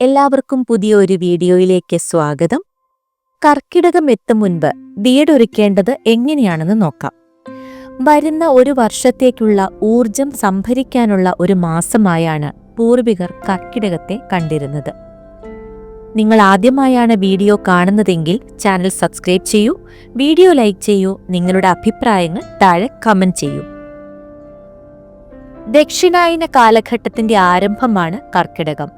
എല്ലാവർക്കും പുതിയ ഒരു വീഡിയോയിലേക്ക് സ്വാഗതം. കർക്കിടകം എത്തും മുൻപ് വീടൊരുക്കേണ്ടത് എങ്ങനെയാണെന്ന് നോക്കാം. വരുന്ന ഒരു വർഷത്തേക്കുള്ള ഊർജം സംഭരിക്കാനുള്ള ഒരു മാസമായാണ് പൂർവികർ കർക്കിടകത്തെ കണ്ടിരുന്നത്. നിങ്ങൾ ആദ്യമായാണ് വീഡിയോ കാണുന്നതെങ്കിൽ ചാനൽ സബ്സ്ക്രൈബ് ചെയ്യൂ വീഡിയോ ലൈക്ക് ചെയ്യൂ നിങ്ങളുടെ അഭിപ്രായങ്ങൾ താഴെ കമന്റ് ചെയ്യൂ. ദക്ഷിണായന കാലഘട്ടത്തിന്റെ ആരംഭമാണ് കർക്കിടകം.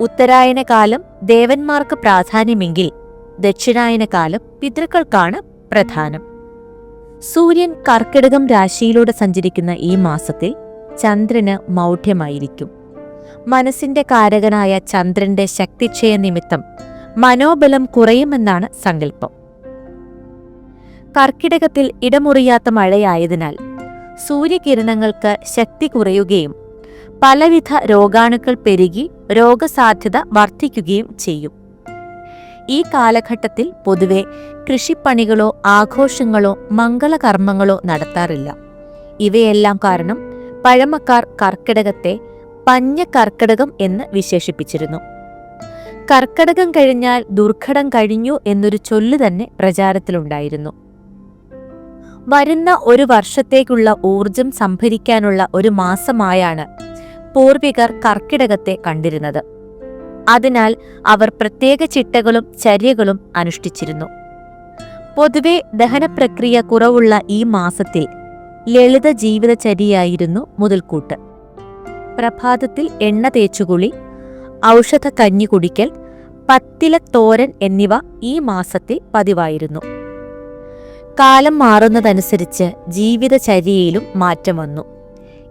ഉത്തരായന കാലം ദേവന്മാർക്ക് പ്രാധാന്യമെങ്കിൽ ദക്ഷിണായനകാലം പിതൃക്കൾക്കാണ് പ്രധാനം. സൂര്യൻ കർക്കിടകം രാശിയിലൂടെ സഞ്ചരിക്കുന്ന ഈ മാസത്തിൽ ചന്ദ്രന് മൗഢ്യമായിരിക്കും. മനസ്സിന്റെ കാരകനായ ചന്ദ്രന്റെ ശക്തിക്ഷയ നിമിത്തം മനോബലം കുറയുമെന്നാണ് സങ്കല്പം. കർക്കിടകത്തിൽ ഇടമുറിയാത്ത മഴയായതിനാൽ സൂര്യകിരണങ്ങൾക്ക് ശക്തി കുറയുകയും പലവിധ രോഗാണുക്കൾ പെരുകി രോഗസാധ്യത വർദ്ധിക്കുകയും ചെയ്യും. ഈ കാലഘട്ടത്തിൽ പൊതുവെ കൃഷിപ്പണികളോ ആഘോഷങ്ങളോ മംഗളകർമ്മങ്ങളോ നടത്താറില്ല. ഇവയെല്ലാം കാരണം പഴമക്കാർ കർക്കിടകത്തെ പഞ്ഞ കർക്കിടകം എന്ന് വിശേഷിപ്പിച്ചിരുന്നു. കർക്കിടകം കഴിഞ്ഞാൽ ദുർഘടം കഴിഞ്ഞു എന്നൊരു ചൊല്ലു തന്നെ പ്രചാരത്തിലുണ്ടായിരുന്നു. വരുന്ന ഒരു വർഷത്തേക്കുള്ള ഊർജം സംഭരിക്കാനുള്ള ഒരു മാസമായാണ് പൂർവികർ കർക്കിടകത്തെ കണ്ടിരുന്നത്. അതിനാൽ അവർ പ്രത്യേക ചിട്ടകളും ചര്യകളും അനുഷ്ഠിച്ചിരുന്നു. പൊതുവെ ദഹനപ്രക്രിയ കുറവുള്ള ഈ മാസത്തിൽ ലളിത ജീവിതചര്യയായിരുന്നു മുതൽക്കൂട്ട്. പ്രഭാതത്തിൽ എണ്ണ തേച്ചുകുളി ഔഷധ കഞ്ഞി കുടിക്കൽ പത്തില തോരൻ എന്നിവ ഈ മാസത്തിൽ പതിവായിരുന്നു. കാലം മാറുന്നതനുസരിച്ച് ജീവിതചര്യയിലും മാറ്റം വന്നു.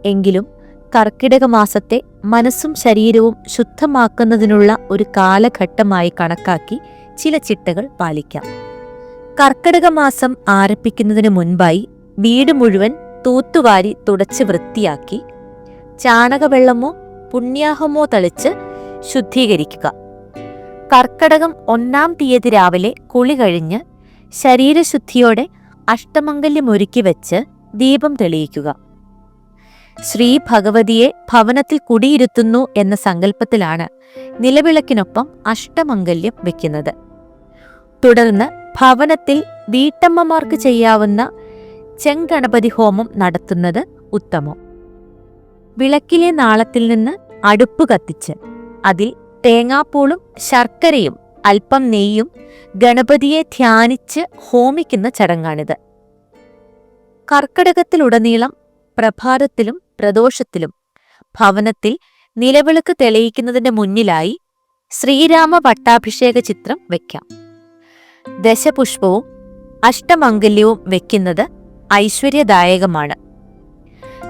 എങ്കിലും കർക്കിടക മാസത്തെ മനസ്സും ശരീരവും ശുദ്ധമാക്കുന്നതിനുള്ള ഒരു കാലഘട്ടമായി കണക്കാക്കി ചില ചിട്ടകൾ പാലിക്കാം. കർക്കിടക മാസം ആരംഭിക്കുന്നതിന് മുൻപായി വീട് മുഴുവൻ തൂത്തുവാരി തുടച്ച് വൃത്തിയാക്കി ചാണകവെള്ളമോ പുണ്യാഹമോ തളിച്ച് ശുദ്ധീകരിക്കുക. കർക്കടകം ഒന്നാം തീയതി രാവിലെ കുളി കഴിഞ്ഞ് ശരീരശുദ്ധിയോടെ അഷ്ടമംഗല്യം അഷ്ടമംഗല്യമൊരുക്കി വെച്ച് ദീപം തെളിയിക്കുക. ശ്രീ ഭഗവതിയെ ഭവനത്തിൽ കുടിയിരുത്തുന്നു എന്ന സങ്കല്പത്തിലാണ് നിലവിളക്കിനൊപ്പം അഷ്ടമംഗല്യം വെക്കുന്നത്. തുടർന്ന് ഭവനത്തിൽ വീട്ടമ്മമാർക്ക് ചെയ്യാവുന്ന ചെങ്കണപതി ഹോമം നടത്തുന്നത് ഉത്തമം. വിളക്കിലെ നാളത്തിൽ നിന്ന് അടുപ്പ് കത്തിച്ച് അതിൽ തേങ്ങാപ്പൂളും ശർക്കരയും അല്പം നെയ്യും ഗണപതിയെ ധ്യാനിച്ച് ഹോമിക്കുന്ന ചടങ്ങാണിത്. കർക്കടകത്തിലുടനീളം പ്രഭാതത്തിലും പ്രദോഷത്തിലും ഭവനത്തിൽ നിലവിളക്ക് തെളിയിക്കുന്നതിന്റെ മുന്നിലായി ശ്രീരാമ പട്ടാഭിഷേക ചിത്രം വയ്ക്കാം ദശപുഷ്പവും അഷ്ടമംഗല്യവും വെക്കുന്നത് ഐശ്വര്യദായകമാണ്.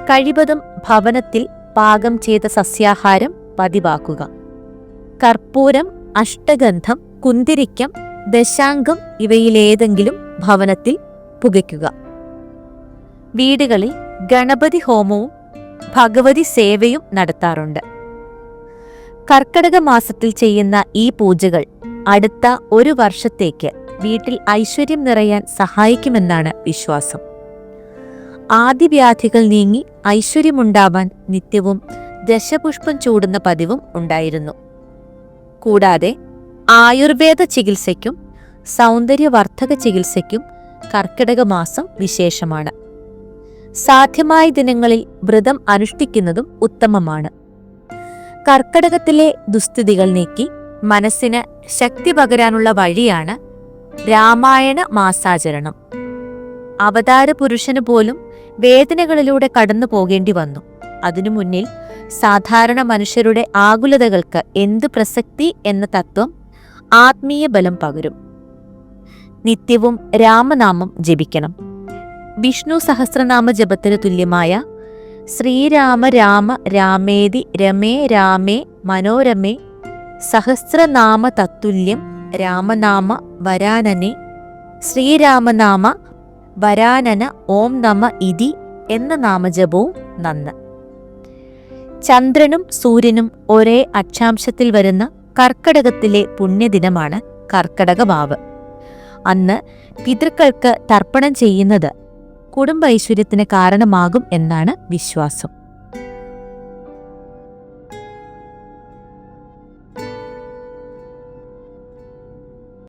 കഴിവതും ഭവനത്തിൽ പാകം ചെയ്ത സസ്യാഹാരം പതിവാക്കുക. കർപ്പൂരം അഷ്ടഗന്ധം കുന്തിരിക്കം ദശാംഗം ഇവയിലേതെങ്കിലും ഭവനത്തിൽ പുകയ്ക്കുക. വീടുകളിൽ ഗണപതി ഹോമവും ഭഗവതി സേവയും നടത്താറുണ്ട്. കർക്കടക മാസത്തിൽ ചെയ്യുന്ന ഈ പൂജകൾ അടുത്ത ഒരു വർഷത്തേക്ക് വീട്ടിൽ ഐശ്വര്യം നിറയാൻ സഹായിക്കുമെന്നാണ് വിശ്വാസം. ആദിവ്യാധികൾ നീങ്ങി ഐശ്വര്യമുണ്ടാവാൻ നിത്യവും ദശപുഷ്പം ചൂടുന്ന പതിവും ഉണ്ടായിരുന്നു. കൂടാതെ ആയുർവേദ ചികിത്സയ്ക്കും സൗന്ദര്യവർദ്ധക ചികിത്സയ്ക്കും കർക്കിടക മാസം വിശേഷമാണ്. സാധ്യമായ ദിനങ്ങളിൽ വ്രതം അനുഷ്ഠിക്കുന്നതും ഉത്തമമാണ്. കർക്കടകത്തിലെ ദുസ്ഥിതികൾ നീക്കി മനസ്സിന് ശക്തി പകരാനുള്ള വഴിയാണ് രാമായണ മാസാചരണം. അവതാര പുരുഷന് പോലും വേദനകളിലൂടെ കടന്നു പോകേണ്ടി വന്നു. അതിനു മുന്നിൽ സാധാരണ മനുഷ്യരുടെ ആകുലതകൾക്ക് എന്ത് പ്രസക്തി എന്ന തത്വം ആത്മീയ ബലം പകരും. നിത്യവും രാമനാമം ജപിക്കണം. വിഷ്ണു സഹസ്രനാമ ജപത്തിന് തുല്യമായ ശ്രീരാമ രാമ രാമേതി രമേ രാമേ മനോരമേ സഹസ്രനാമ തത്തുല്യം രാമനാമ വരാനനെ ശ്രീരാമനാമ വരാനന ഓം നമ ഇതി എന്ന നാമജപവും നന്ന്. ചന്ദ്രനും സൂര്യനും ഒരേ അക്ഷാംശത്തിൽ വരുന്ന കർക്കടകത്തിലെ പുണ്യദിനമാണ് കർക്കടകമാവ് അന്ന് പിതൃക്കൾക്ക് തർപ്പണം ചെയ്യുന്നത് കുടുംബ ഐശ്വര്യത്തിന് കാരണമാകും എന്നാണ് വിശ്വാസം.